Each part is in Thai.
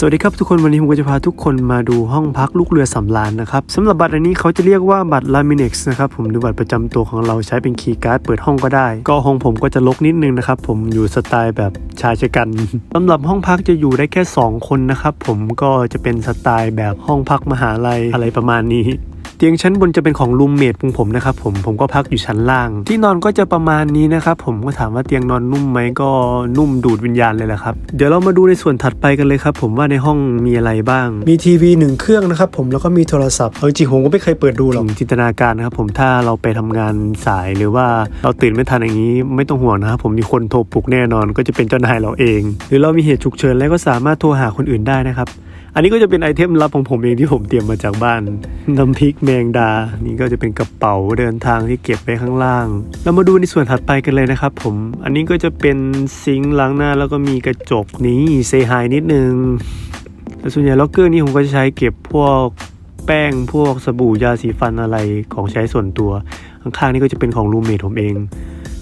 สวัสดีครับทุกคนวันนี้ผมก็จะพาทุกคนมาดูห้องพักลูกเรือสำราญนะครับสำหรับบัตรอันนี้เขาจะเรียกว่าบัตร Laminex นะครับผมหรือบัตรประจำตัวของเราใช้เป็นคีย์การ์ดเปิดห้องก็ได้ ก็ห้องผมก็จะลกนิดนึงนะครับผมอยู่สไตล์แบบชายชะกันสำหรับห้องพักจะอยู่ได้แค่ 2 คนนะครับผมก็จะเป็นสไตล์แบบห้องพักมหาลัยอะไรประมาณนี้ เตียงชั้นบนจะเป็นของรูมเมทของผมนะครับผมผมก็พักอยู่ชั้นล่าง ที่นอนก็จะประมาณนี้นะครับผมก็ถามว่าเตียงนอนนุ่มไหมก็นุ่มดูดวิญญาณเลยแหละครับเดี๋ยวเรามาดูในส่วนถัดไปกันเลยครับผมว่าในห้องมีอะไรบ้าง มีทีวีหนึ่งเครื่องนะครับผมแล้วก็มีโทรศัพท์เอาจริงๆผมก็ไม่เคยเปิดดูหรอกจินตนาการนะครับผมถ้าเราไปทำงานสายหรือว่าเราตื่นไม่ทันอย่างนี้ไม่ต้องห่วงนะครับผมมีคนโทรปลุกแน่นอนก็จะเป็นเจ้านายเราเอง หรือเรามีเหตุฉุกเฉินแล้วก็สามารถโทรหาคนอื่นได้นะครับ อันนี้ก็จะเป็นไอเทมลับของผมเองที่ผมเตรียมมาจากบ้าน น้ำพริกแมงดา นี่ก็จะเป็นกระเป๋าเดินทางที่เก็บไว้ข้างล่าง เรามาดูในส่วนถัดไปกันเลยนะครับผม อันนี้ก็จะเป็นซิงค์ล้างหน้าแล้วก็มีกระจกนี่เซฮายนิดนึง แต่ส่วนใหญ่ล็อกเกอร์นี่ผมก็จะใช้เก็บพวกแป้งพวกสบู่ยาสีฟันอะไรของใช้ส่วนตัว ข้างๆนี่ก็จะเป็นของรูมเมทผมเอง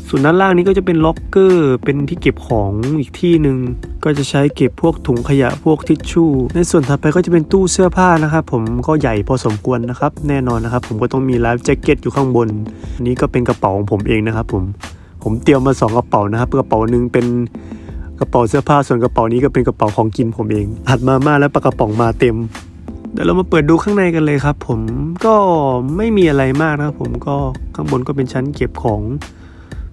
ส่วนด้านล่างนี้ก็จะเป็นล็อกเกอร์ เป็นที่เก็บของอีกที่หนึ่งก็จะใช้เก็บพวกถุงขยะพวกทิชชู่ ในส่วนถัดไปก็จะเป็นตู้เสื้อผ้านะครับผมก็ใหญ่พอสมควรนะครับ แน่นอนนะครับ ผมก็ต้องมีไลฟ์แจ็คเก็ตอยู่ข้างบนอันนี้ก็เป็นกระเป๋าของผมเองนะครับผมผมเตรียมมาสองกระเป๋านะครับกระเป๋าหนึ่งเป็นกระเป๋าเสื้อผ้าส่วนกระเป๋านี้ก็เป็นกระเป๋าของกินผมเองอัดมาม่าและปลากระป๋องมาเต็มเดี๋ยวเรามาเปิดดูข้างในกันเลยครับ ผมก็ไม่มีอะไรมากนะครับผมก็ข้างบนก็เป็นชั้นเก็บของ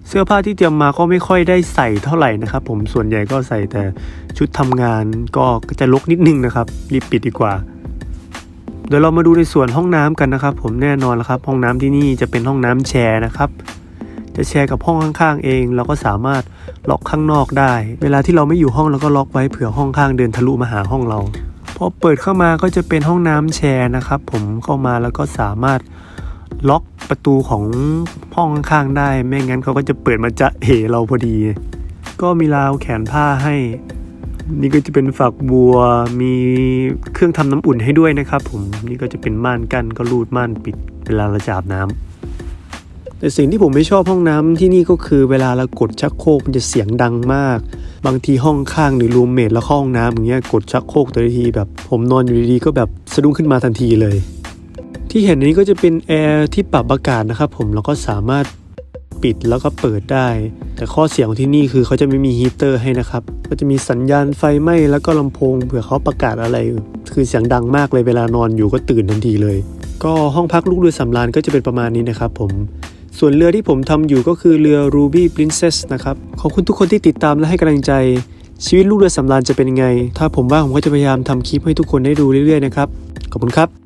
เสื้อผ้าที่เตรียมมาก็ไม่ค่อยได้ใส่เท่าไหร่นะครับ ผมส่วนใหญ่ก็ใส่แต่ชุดทำงานก็จะลกนิดนึงนะครับ รีบปิดดีกว่า เดี๋ยวเรามาดูในส่วนห้องน้ำกันนะครับ ผมแน่นอนแล้วครับ ห้องน้ำที่นี่จะเป็นห้องน้ำแชร์นะครับ จะแชร์กับห้องข้างๆเอง เราก็สามารถล็อกข้างนอกได้ เวลาที่เราไม่อยู่ห้องเราก็ล็อกไว้เผื่อห้องข้างเดินทะลุมาหาห้องเราพอเปิดเข้ามาก็จะเป็นห้องน้ำแชร์นะครับ ผมเข้ามาแล้วก็สามารถล็อกประตูของ ห้องข้างๆได้ไม่งั้นเขาก็จะเปิดมาจะเหเราพอดี ก็มีราวแขนผ้าให้ นี่ก็จะเป็นฝักบัวมีเครื่องทำน้ำอุ่นให้ด้วยนะครับ ผมนี่ก็จะเป็นม่านกั้นก็รูดม่านปิดเวลาเราจะอาบน้ำแต่สิ่งที่ผมไม่ชอบห้องน้ำที่นี่ก็คือเวลาเรากดชักโครกมันจะเสียงดังมาก บางทีห้องข้างหรือรูมเมทแล้วห้องน้ำอย่างเงี้ยกดชักโครกแต่ละทีแบบ ผมนอนอยู่ดีๆก็แบบสะดุ้งขึ้นมาทันทีเลย ที่เห็นนี้ก็จะเป็นแอร์ที่ปรับอากาศนะครับผมแล้วก็สามารถปิดแล้วก็เปิดได้ แต่ข้อเสียของที่นี่คือเขาจะไม่มีฮีเตอร์ให้นะครับ ก็จะมีสัญญาณไฟไหม้แล้วก็ลำโพงเผื่อเขาประกาศอะไร คือเสียงดังมากเลยเวลานอนอยู่ก็ตื่นทันทีเลย ก็ห้องพักลูกเรือสำราญก็จะเป็นประมาณนี้นะครับผมส่วนเรือที่ผมทำอยู่ก็คือเรือ Ruby Princess นะครับขอบคุณทุกคนที่ติดตามและให้กำลังใจ ชีวิตลูกเรือสำราญจะเป็นยังไง ถ้าผมว่าผมก็จะพยายามทำคลิปให้ทุกคนได้ดูเรื่อยๆนะครับขอบคุณครับ